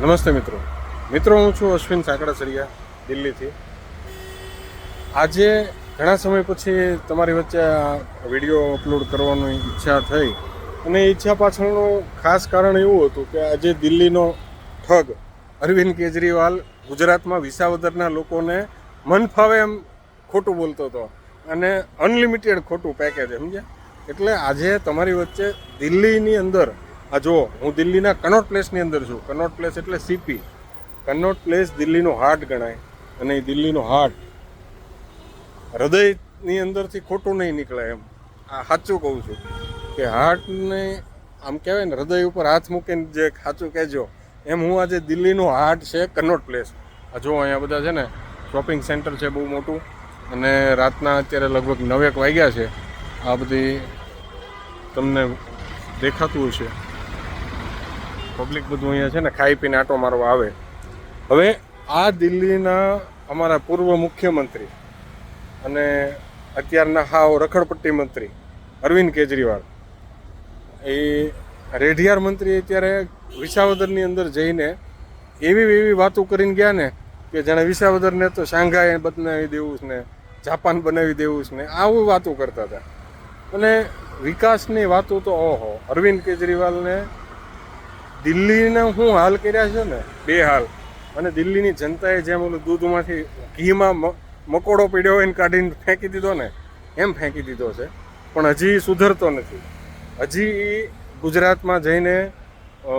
નમસ્તે મિત્રો. મિત્રો, હું છું અશ્વિન સાંકળાસરિયા દિલ્હીથી. આજે ઘણા સમય પછી તમારી વચ્ચે આ વીડિયો અપલોડ કરવાની ઈચ્છા થઈ અને ઈચ્છા પાછળનું ખાસ કારણ એવું હતું કે આજે દિલ્હીનો ઠગ અરવિંદ કેજરીવાલ ગુજરાતમાં વિસાવદરના લોકોને મન ફાવે એમ ખોટું બોલતો હતો અને અનલિમિટેડ ખોટું પેકેજ સમજ્યા? એટલે આજે તમારી વચ્ચે દિલ્હીની અંદર આ જો હું દિલ્હીના કનોટ પ્લેસની અંદર છું. કનોટ પ્લેસ એટલે સીપી કનોટ પ્લેસ દિલ્હીનો હાર્ટ ગણાય અને એ દિલ્હીનો હાર્ટ હૃદયની અંદરથી ખોટું નહીં નીકળે એમ. આ સાચું કહું છું કે હાર્ટને આમ કહેવાય ને, હૃદય ઉપર હાથ મૂકીને જે સાચું કહેજો, એમ હું આજે દિલ્હીનું હાર્ટ છે કનોટ પ્લેસ. આ જો અહીંયા બધા છે ને, શોપિંગ સેન્ટર છે બહુ મોટું અને રાતના અત્યારે લગભગ નવેક વાગ્યા છે. આ બધી તમને દેખાતું હશે. પબ્લિક બધું અહીંયા છે ને, ખાઈ પીને આટો મારવા આવે. હવે આ દિલ્હીના અમારા પૂર્વ મુખ્યમંત્રી અને અત્યારના હાવ રખડપટ્ટી મંત્રી અરવિંદ કેજરીવાલ, એ રેઢિયાર મંત્રી અત્યારે વિસાવદરની અંદર જઈને એવી એવી વાતો કરીને ગયા ને કે જાણે વિસાવદરને તો શાંઘાઈ બનાવી દેવું છે ને, જાપાન બનાવી દેવું છે ને, આવું વાતો કરતા હતા. અને વિકાસની વાતો તો ઓહો, અરવિંદ કેજરીવાલને દિલ્હીને હું હાલ કર્યા છે ને, બે હાલ. અને દિલ્હીની જનતાએ જેમ ઓલું દૂધમાંથી ઘીમાં મકોડો પીડ્યો હોય કાઢીને ફેંકી દીધો ને, એમ ફેંકી દીધો છે. પણ હજી સુધરતો નથી. હજી ગુજરાતમાં જઈને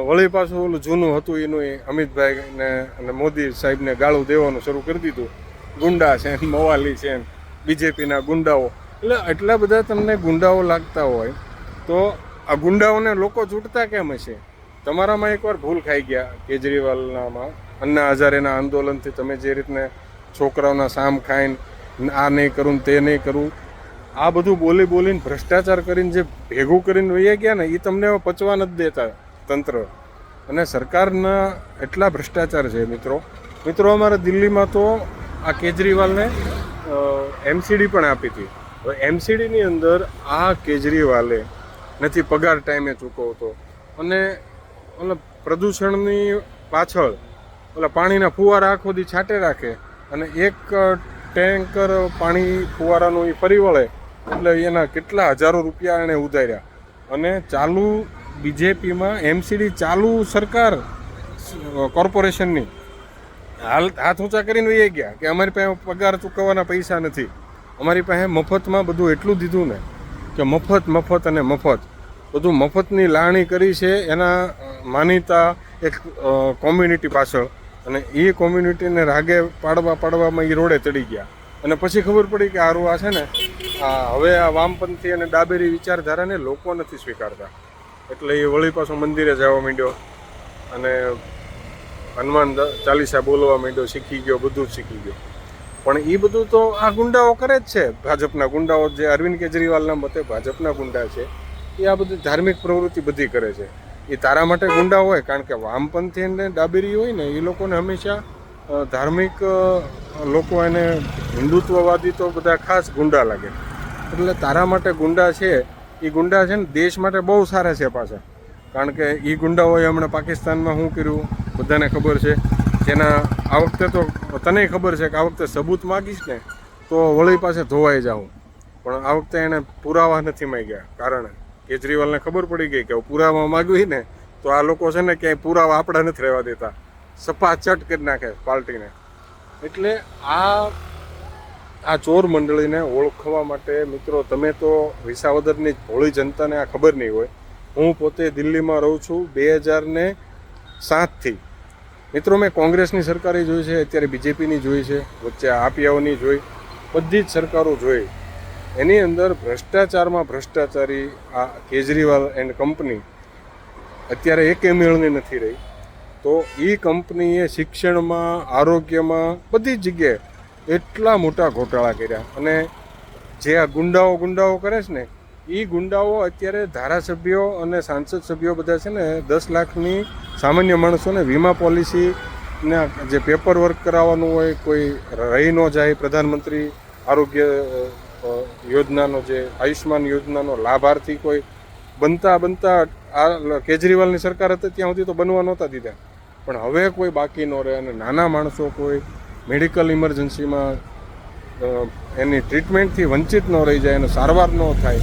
વળી પાછું ઓલું જૂનું હતું એનું એ અમિતભાઈને અને મોદી સાહેબને ગાળું દેવાનું શરૂ કરી દીધું. ગુંડા છે, મવાલી છે, બીજેપીના ગુંડાઓ. એટલે એટલા બધા તમને ગુંડાઓ લાગતા હોય, તો આ ગુંડાઓને લોકો ચૂંટતા કેમ હશે? તમારામાં એકવાર ભૂલ ખાઈ ગયા કેજરીવાલનામાં? અન્ના હજારેના આંદોલનથી તમે જે રીતને છોકરાઓના સામ ખાઈને આ નહીં કરું, તે નહીં કરું, આ બધું બોલી બોલીને ભ્રષ્ટાચાર કરીને જે ભેગું કરીને વહી ગયા ને એ તમને પચવા નથી દેતા તંત્ર. અને સરકારના એટલા ભ્રષ્ટાચાર છે મિત્રો. મિત્રો, અમારે દિલ્હીમાં તો આ કેજરીવાલને એમસીડી પણ આપી હતી. હવે એમસીડીની અંદર આ કેજરીવાલે નથી પગાર ટાઈમે ચૂકવતો. અને ઓલા પ્રદૂષણની પાછળ ઓલા પાણીના ફુવારા આખો દી છાંટે રાખે અને એક ટેન્કર પાણી ફુવારાનું એ ફરી વળે એટલે એના કેટલા હજારો રૂપિયા એણે ઉધાર્યા. અને ચાલુ બીજેપીમાં એમસીડી ચાલુ સરકાર કોર્પોરેશનની. હાલ, હાથ ઊંચા કરીને રહી ગયા કે અમારી પાસે પગાર ચૂકવવાના પૈસા નથી. અમારી પાસે મફતમાં બધું એટલું દીધું ને કે મફત મફત અને મફત. બધું મફતની લાણી કરી છે, એના માનીતા એક કોમ્યુનિટી પાછળ. અને એ કોમ્યુનિટીને રાગે પાડવા પાડવામાં એ રોડે ચડી ગયા. અને પછી ખબર પડી કે આરો આ છે ને, આ હવે આ વામપંથી અને ડાબેરી વિચારધારાને લોકો નથી સ્વીકારતા. એટલે એ વળી પાછો મંદિરે જવા માંડ્યો. અને હનુમાન ચાલીસા બોલવા માંડ્યો, શીખી ગયો, બધું જ શીખી ગયો. પણ એ બધું તો આ ગુંડાઓ કરે જ છે. ભાજપના ગુંડાઓ જે અરવિંદ કેજરીવાલના મતે ભાજપના ગુંડા છે. એ આ બધી ધાર્મિક પ્રવૃત્તિ બધી કરે છે. એ તારા માટે ગુંડા હોય, કારણ કે વામપંથી અને ડાબેરી હોય ને, એ લોકોને હંમેશા ધાર્મિક લોકો એને હિન્દુત્વવાદી તો બધા ખાસ ગુંડા લાગે. એટલે તારા માટે ગુંડા છે, એ ગુંડા છે ને દેશ માટે બહુ સારા છે પાછા. કારણ કે એ ગુંડાઓએ હમણાં પાકિસ્તાનમાં શું કર્યું? બધાને ખબર છે. જેના, આ વખતે તો તને ખબર છે કે આ વખતે સબૂત માગીશ ને, તો વળી પાસે ધોવાઈ જાઉં. પણ આ વખતે એણે પુરાવા નથી માંગ્યા, કારણ. કેજરીવાલને ખબર પડી ગઈ કે પુરાવા માગવી ને, તો આ લોકો છે ને ક્યાંય પુરાવા આપણા નથી રહેવા દેતા. સપા ચટ કરી નાખે પાર્ટીને. એટલે આ આ ચોર મંડળીને ઓળખવા માટે મિત્રો તમે તો વિસાવદરની ભોળી જનતાને આ ખબર નહીં હોય. હું પોતે દિલ્હીમાં રહું છું બે હજાર ને સાતથી. મિત્રો મેં કોંગ્રેસની સરકારે જોઈ છે, અત્યારે બીજેપીની જોઈ છે, વચ્ચે આપિયાઓની જોઈ. બધી જ સરકારો જોઈ. એની અંદર ભ્રષ્ટાચારમાં ભ્રષ્ટાચારી આ કેજરીવાલ એન્ડ કંપની અત્યારે એકે મેળની નથી રહી. તો એ કંપનીએ શિક્ષણમાં, આરોગ્યમાં બધી જગ્યાએ એટલા મોટા ઘોટાળા કર્યા. અને જે આ ગુંડાઓ ગુંડાઓ કરે છે ને એ ગુંડાઓ અત્યારે ધારાસભ્યો અને સાંસદ સભ્યો બધા છે ને, દસ લાખની સામાન્ય માણસોને વીમા પોલિસી ને જે પેપર વર્ક કરાવવાનું હોય, કોઈ રહી ન જાય, પ્રધાનમંત્રી આરોગ્ય યોજનાનો જે આયુષ્માન યોજનાનો લાભાર્થી કોઈ બનતા બનતા આ કેજરીવાલની સરકાર હતી ત્યાં સુધી તો બનવા નહોતા દીધા. પણ હવે કોઈ બાકી ન રહે અને નાના માણસો કોઈ મેડિકલ ઇમરજન્સીમાં એની ટ્રીટમેન્ટથી વંચિત ન રહી જાય અને સારવાર ન થાય,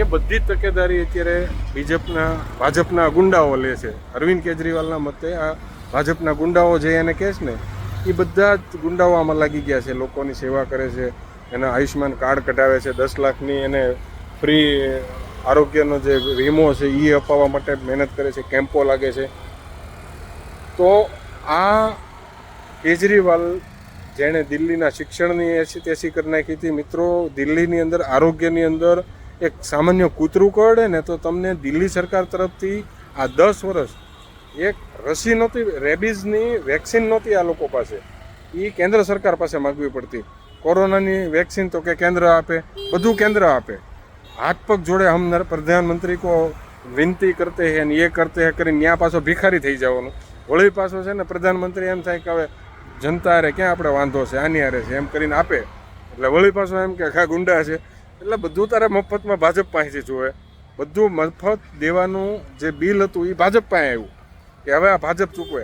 એ બધી જ તકેદારી અત્યારે બીજેપના, ભાજપના ગુંડાઓ લે છે. અરવિંદ કેજરીવાલના મતે આ ભાજપના ગુંડાઓ જે એને કહે છે ને, એ બધા જ ગુંડાઓ આમાં લાગી ગયા છે, લોકોની સેવા કરે છે એના આયુષ્યમાન કાર્ડ કઢાવે છે, દસ લાખની એને ફ્રી આરોગ્યનો જે વીમો છે એ અપાવવા માટે મહેનત કરે છે, કેમ્પો લાગે છે. તો આ કેજરીવાલ જેણે દિલ્હીના શિક્ષણની એસી તેસી કરી નાખી હતી, મિત્રો, દિલ્હીની અંદર, આરોગ્યની અંદર એક સામાન્ય કૂતરું કરડે ને તો તમને દિલ્હી સરકાર તરફથી આ દસ વર્ષ એક રસી નહોતી, રેબીઝની વેક્સિન નહોતી આ લોકો પાસે. એ કેન્દ્ર સરકાર પાસે માગવી પડતી. કોરોનાની વેક્સિન તો કે કેન્દ્ર આપે, બધું કેન્દ્ર આપે. હાથ પગ જોડે હમ પ્રધાનમંત્રી કો વિનંતી કરતે હે ને એ કરતે હે કરીને ત્યાં પાછો ભિખારી થઈ જવાનું. વળી પાછો છે ને પ્રધાનમંત્રી એમ થાય કે હવે જનતા હારે ક્યાં આપણે વાંધો છે, આની આરે છે, એમ કરીને આપે. એટલે વળી પાછો એમ કે આખા ગુંડા છે. એટલે બધું તારે મફતમાં ભાજપ પાસેથી જોવે. બધું મફત દેવાનું જે બિલ હતું એ ભાજપ પાસે આવ્યું કે હવે આ ભાજપ ચૂકવે.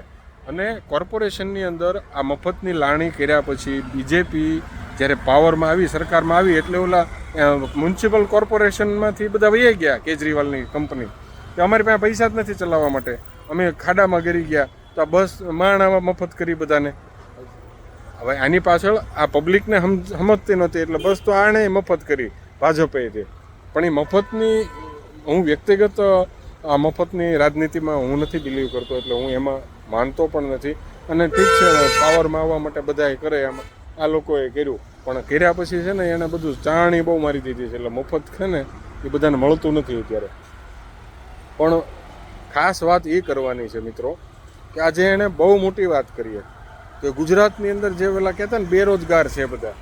અને કોર્પોરેશનની અંદર આ મફતની લાણી કર્યા પછી બીજેપી જ્યારે પાવરમાં આવી, સરકારમાં આવી, એટલે ઓલા મ્યુનિસિપલ કોર્પોરેશનમાંથી બધા વહી ગયા, કેજરીવાલની કંપની કે અમારી પાસે પૈસા જ નથી ચલાવવા માટે. અમે ખાડામાં ગરી ગયા. તો આ બસ, માણામાં મફત કરી બધાને. હવે આની પાછળ આ પબ્લિકને સમજતી નહોતી, એટલે બસ તો આણે મફત કરી ભાજપે તે પણ એ મફતની, હું વ્યક્તિગત, આ મફતની રાજનીતિમાં હું નથી બિલીવ કરતો, એટલે હું એમાં માનતો પણ નથી. અને ઠીક છે પાવરમાં આવવા માટે બધાએ કરે એમાં આ લોકોએ કર્યું પણ કર્યા પછી છે ને એણે બધું ચાણી બહુ મારી દીધી છે એટલે મફત છે ને એ બધાને મળતું નથી અત્યારે પણ ખાસ વાત એ કરવાની છે મિત્રો કે આજે એણે બહુ મોટી વાત કરી કે ગુજરાતની અંદર જે પેલા કહેતા ને બેરોજગાર છે બધા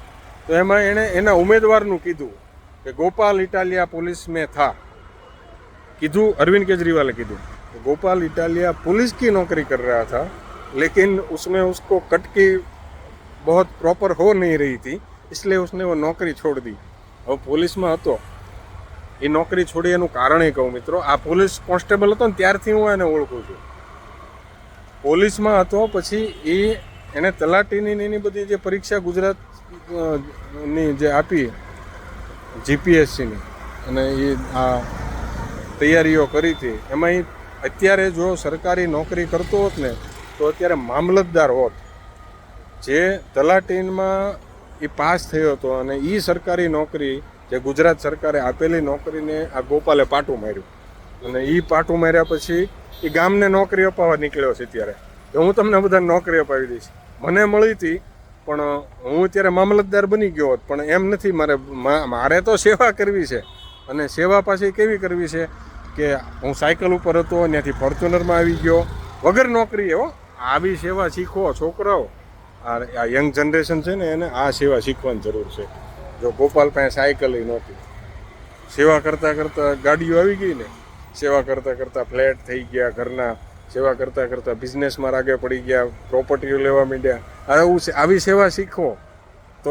તો એમાં એણે એના ઉમેદવારનું કીધું કે ગોપાલ ઇટાલિયા पुलिस में था કીધું અરવિંદ केजरीवाल કીધું कि गोपाल इटालिया पुलिस की नौकरी कर रहा था लेकिन उसमें उसको कट की बहुत प्रॉपर हो नहीं रही थी इसलिए उसने वो नौकरी छोड़ दी હવે પોલીસમાં હતો એ નોકરી છોડી એનું કારણ એ કહું મિત્રો આ પોલીસ કોન્સ્ટેબલ હતો ને ત્યારથી હું એને ઓળખું છું પોલીસમાં હતો પછી એ એણે તલાટીની ને એની બધી જે પરીક્ષા ગુજરાત અ, ની જે આપી જીપીએસસીની અને એ આ તૈયારીઓ કરી હતી એમાં એ અત્યારે જો સરકારી નોકરી કરતો હોત ને તો અત્યારે મામલતદાર હોત જે તલાટીનમાં એ પાસ થયો હતો અને એ સરકારી નોકરી જે ગુજરાત સરકારે આપેલી નોકરીને આ ગોપાલે પાટું માર્યું. અને એ પાટું માર્યા પછી એ ગામને નોકરી અપાવવા નીકળ્યો છે ત્યારે. તો હું તમને બધાને નોકરી અપાવી દઈશ. મને મળી હતી, પણ હું અત્યારે મામલતદાર બની ગયો હોત, પણ એમ નથી મારે મારે તો સેવા કરવી છે. અને સેવા પાછી કેવી કરવી છે કે હું સાયકલ ઉપર હતો ત્યાંથી ફોર્ચ્યુનરમાં આવી ગયો. વગર નોકરી હો. આવી સેવા શીખો, છોકરાઓ. આ આ યંગ જનરેશન છે ને, એને આ સેવા શીખવાની જરૂર છે. જો ગોપાલ પાસે સાયકલ નહોતી. સેવા કરતાં કરતાં ગાડીઓ આવી ગઈ ને, સેવા કરતાં કરતાં ફ્લેટ થઈ ગયા ઘરના, સેવા કરતાં કરતાં બિઝનેસમાં રાગે પડી ગયા પ્રોપર્ટીઓ લેવા માંડ્યા. આવું આવી સેવા શીખો. તો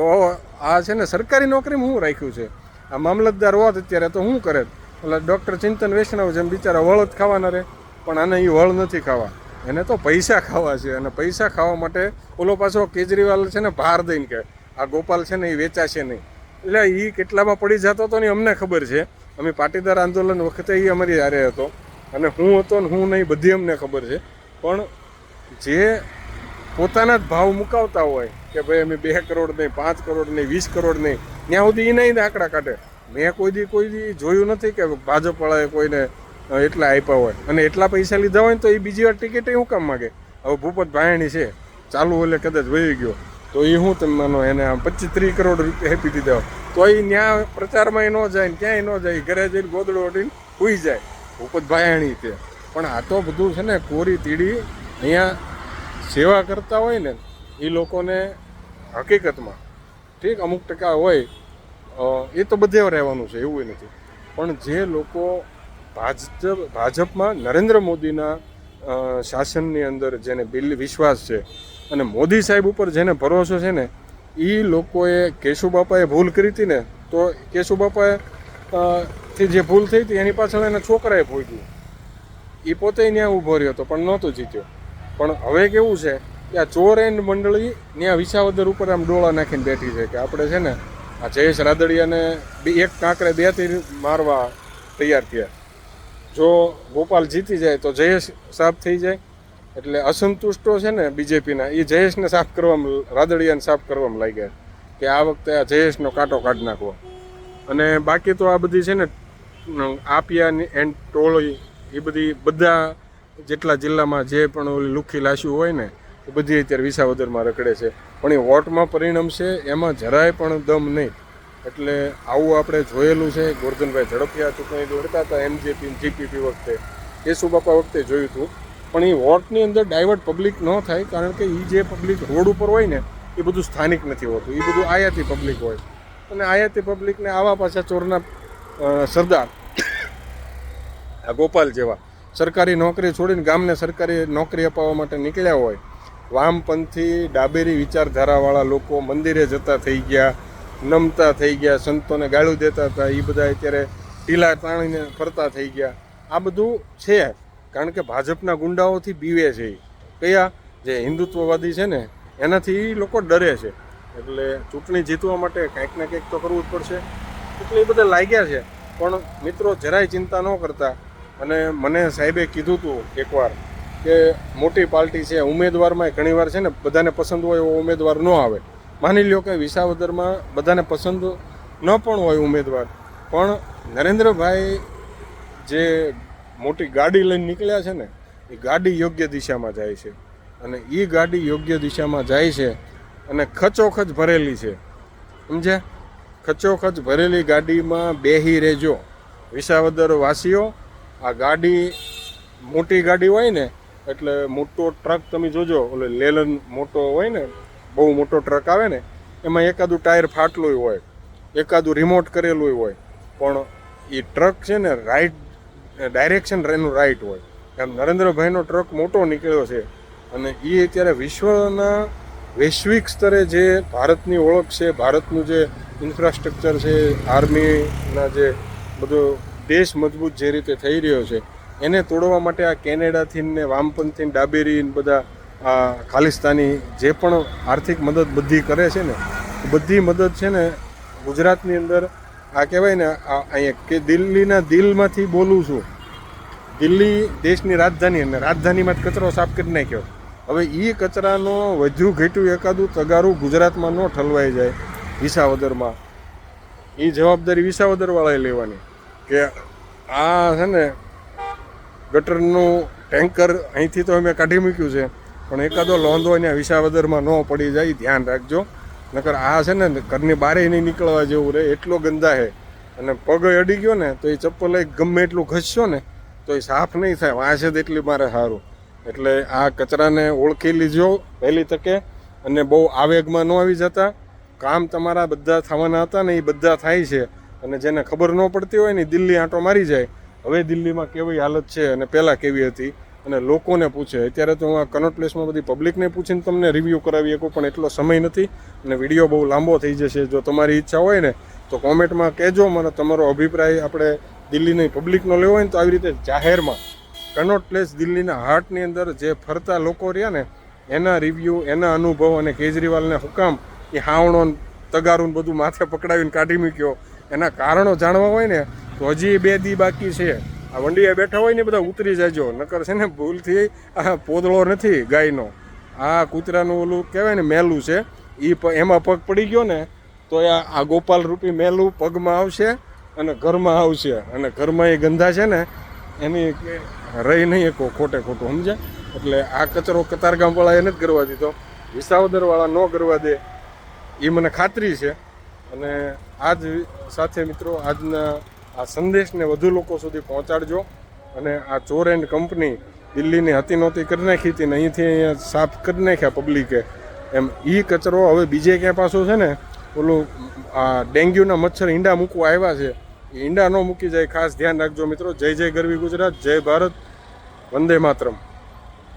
આ છે ને, સરકારી નોકરીમાં હું રાખ્યું છે? આ મામલતદાર હોત અત્યારે તો શું કરે? એટલે ડૉક્ટર ચિંતન વૈષ્ણવ જેમ બિચારા વળ જ ખાવાના રહે પણ આને એ વળ નથી ખાવા. એને તો પૈસા ખાવા છે અને પૈસા ખાવા માટે ઓલો પાછો કેજરીવાલ છે ને ભાર દઈને કે આ ગોપાલ છે ને એ વેચાશે નહીં. એટલે એ કેટલામાં પડી જતો હતો ને અમને ખબર છે. અમે પાટીદાર આંદોલન વખતે એ અમારી હારે હતો અને હું હતો ને હું નહીં, બધી અમને ખબર છે. પણ જે પોતાના જ ભાવ મુકાવતા હોય કે ભાઈ અમે બે કરોડ નહીં, પાંચ કરોડ નહીં, વીસ કરોડ નહીં, ત્યાં સુધી એ નહીં આંકડા કાઢે. મેં કોઈ દી કોઈ દી જોયું નથી કે ભાજપવાળાએ કોઈને એટલા આપ્યા હોય. અને એટલા પૈસા લીધા હોય ને તો એ બીજી વાર ટિકિટ શું કામ માગે? હવે ભૂપત ભાયણી છે, ચાલુ એટલે કદાચ વહી ગયો. તો એ હું તમે માનો એને પચીસ ત્રીસ કરોડ રૂપિયા આપી દીધા હોય. તો એ ત્યાં પ્રચારમાં એ ન જાય ને ક્યાંય ન જાય ઘરે જઈને ગોદડો ઓઢીને હોઈ જાય. ભૂપત ભાયાણી તે પણ આ તો બધું છે ને કોરી તીડી અહીંયા સેવા કરતા હોય ને, એ લોકોને હકીકતમાં ઠીક અમુક ટકા હોય. એ તો બધે રહેવાનું છે, એવું નથી. પણ જે લોકો ભાજપ ભાજપમાં નરેન્દ્ર મોદીના શાસનની અંદર જેને બિલ વિશ્વાસ છે અને મોદી સાહેબ ઉપર જેને ભરોસો છે ને એ લોકોએ કેશુબાપાએ ભૂલ કરી હતી ને, તો કેશુબાપાએ થી જે ભૂલ થઈ હતી એની પાછળ એના છોકરાએ ભોગ્યું એ પોતે ત્યાં ઊભો રહ્યો હતો, પણ નહોતો જીત્યો. પણ હવે કેવું છે કે આ ચોર એન્ડ મંડળી ત્યાં વિસાવદર ઉપર આમ ડોળા નાખીને બેઠી છે કે આપણે છે ને, આ જયેશ રાદડિયાને એક કાંકરે બે તીર મારવા તૈયાર થયા. જો ગોપાલ જીતી જાય તો જયેશ સાફ થઈ જાય. એટલે અસંતુષ્ટો છે ને બીજેપીના એ જયેશને સાફ કરવામાં રાદડિયાને સાફ કરવામાં લાગ્યા કે આ વખતે આ જયેશનો કાંટો કાઢી નાખવો. અને બાકી તો આ બધી છે ને આપિયાની એન્ડ ટોળી એ બધી બધા જેટલા જિલ્લામાં જે પણ ઓલી લુખી લાશું હોય ને, એ બધી અત્યારે વિસાવદરમાં રખડે છે. પણ એ વોટમાં પરિણમશે, એમાં જરાય પણ દમ નહીં. એટલે આવું આપણે જોયેલું છે. ગોરધનભાઈ ઝડપિયા ચૂંટણી દોડતા હતા એમજેપી જીપીપી વખતે. કેશુબાપા વખતે જોયું હતું. પણ એ વોટની અંદર ડાયવર્ટ પબ્લિક ન થાય, કારણ કે એ જે પબ્લિક રોડ ઉપર હોય ને, એ બધું સ્થાનિક નથી હોતું. એ બધું આયાતી પબ્લિક હોય. અને આયાતી પબ્લિકને આવા પાછા ચોરના સરદાર, આ ગોપાલ જેવા. સરકારી નોકરી છોડીને ગામને સરકારી નોકરી અપાવવા માટે નીકળ્યા હોય. વામપંથી, ડાબેરી વિચારધારાવાળા લોકો મંદિરે જતા થઈ ગયા. નમતા થઈ ગયા, સંતોને ગાળું દેતા હતા એ બધા અત્યારે ઢીલા તાણીને ફરતા થઈ ગયા. આ બધું છે, કારણ કે ભાજપના ગુંડાઓથી બીવે છે એ કયા? જે હિન્દુત્વવાદી છે ને, એનાથી લોકો ડરે છે. એટલે ચૂંટણી જીતવા માટે કંઈક ને કંઈક તો કરવું જ પડશે. એટલે એ બધા લાગ્યા છે. પણ મિત્રો, જરાય ચિંતા ન કરતા. અને મને સાહેબે કીધું હતું એકવાર કે મોટી પાર્ટી છે, ઉમેદવારમાં ઘણીવાર છે ને, બધાને પસંદ હોય એવો ઉમેદવાર ન આવે. માની લ્યો કે વિસાવદરમાં બધાને પસંદ ન પણ હોય ઉમેદવાર. પણ નરેન્દ્રભાઈ જે મોટી ગાડી લઈને નીકળ્યા છે ને, એ ગાડી યોગ્ય દિશામાં જાય છે. અને એ ગાડી યોગ્ય દિશામાં જાય છે અને ખચોખચ ભરેલી છે. સમજ્યા? ખચોખચ ભરેલી ગાડીમાં બેહી રહેજો. વિસાવદર વાસીઓ આ ગાડી મોટી ગાડી હોય ને, એટલે મોટો ટ્રક તમે જોજો, ઓલે લેલન મોટો હોય ને બહુ મોટો ટ્રક આવે ને, એમાં એકાદું ટાયર ફાટલું હોય, એકાદું રિમોટ કરેલું હોય, પણ એ ટ્રક છે ને રાઈટ ડાયરેક્શન એનું રાઈટ હોય. એમ નરેન્દ્રભાઈનો ટ્રક મોટો નીકળ્યો છે, અને એ અત્યારે વિશ્વના વૈશ્વિક સ્તરે જે ભારતની ઓળખ છે, ભારતનું જે ઇન્ફ્રાસ્ટ્રક્ચર છે આર્મીના જે બધો દેશ મજબૂત જે રીતે થઈ રહ્યો છે, એને તોડવા માટે આ કેનેડાથી ને વામપંથી ડાબેરીને ડાબેરી બધા આ ખાલિસ્તાની જે પણ આર્થિક મદદ બધી કરે છે ને, બધી મદદ છે ને ગુજરાતની અંદર આ કહેવાય ને અહીંયા કે દિલ્હીના દિલમાંથી બોલું છું. દિલ્હી દેશની રાજધાની અને રાજધાનીમાં જ કચરો સાફ કરી નાખ્યો. હવે એ કચરાનો વધુ ઘેટું એકાદું તગારું ગુજરાતમાં ન ઠલવાઈ જાય વિસાવદરમાં. એ જવાબદારી વિસાવદરવાળાએ લેવાની કે આ છે ને ગટરનું ટેન્કર અહીંથી તો અમે કાઢી મૂક્યું છે. પણ એકાદો લોંધો અને વિસાવદરમાં ન પડી જાય, ધ્યાન રાખજો. નકર આ છે ને ઘરની બારે નહીં નીકળવા જેવું રહે, એટલો ગંદા છે. અને પગ અડી ગયો ને, તો એ ચપ્પલ ગમે એટલું ઘસશો ને, તો એ સાફ નહીં થાય. વાંચે એટલી મારે સારું એટલે આ કચરાને ઓળખી લીજો પહેલી તકે અને બહુ આવેગમાં ન આવી જતા. કામ તમારા બધા થવાના હતા ને એ બધા થાય છે. અને જેને ખબર ન પડતી હોય ને દિલ્હી આંટો મારી જાય. હવે દિલ્હીમાં કેવી હાલત છે અને પહેલાં કેવી હતી? અને લોકોને પૂછે. અત્યારે તો આ કનોટ પ્લેસમાં બધી પબ્લિકને પૂછીને તમને રિવ્યૂ કરાવી શકું, પણ એટલો સમય નથી અને વીડિયો બહુ લાંબો થઈ જશે. જો તમારી ઈચ્છા હોય ને, તો કોમેન્ટમાં કહેજો. મને તમારો અભિપ્રાય આપણે દિલ્હીની પબ્લિકનો લેવો હોય ને, તો આવી રીતે જાહેરમાં કનોટ પ્લેસ દિલ્હીના હાર્ટની અંદર જે ફરતા લોકો રહ્યા ને, એના રિવ્યૂ એના અનુભવ અને કેજરીવાલને હુકામ, એ હાવણો તગારું બધું માથે પકડાવીને કાઢી મૂક્યો. એના કારણો જાણવા હોય ને, તો હજી બે દી બાકી છે. આ વંડીએ બેઠા હોય ને બધા ઉતરી જાજો. નકર છે ને ભૂલથી આ પોદળો નથી ગાયનો. આ કૂતરાનું ઓલું કહેવાય ને મેલું છે. એ એમાં પગ પડી ગયો ને, તો આ ગોપાલ રૂપી મેલું પગમાં આવશે અને ઘરમાં આવશે. અને ઘરમાં એ ગંધા છે ને, એની રહી નહીં એક ખોટે ખોટું સમજે એટલે આ કચરો કતારગામવાળા એને જ કરવા દીધો. વિસાવદરવાળા ન કરવા દે. એ મને ખાતરી છે. અને આજ સાથે મિત્રો, આજના આ સંદેશને વધુ લોકો સુધી પહોંચાડજો અને આ ચોર એન્ડ કંપની દિલ્હીની હતી નહોતી કરી નાખી હતી ને અહીંથી અહીંયા સાફ કરી નાખ્યા પબ્લિકે એમ એ કચરો હવે બીજે ક્યાં પાછો છે ને, ઓલું આ ડેન્ગ્યુના મચ્છર ઈંડા મૂકવા આવ્યા છે. ઈંડા ન મૂકી જાય, ખાસ ધ્યાન રાખજો મિત્રો. જય જય ગરવી ગુજરાત, જય ભારત, વંદે માતરમ.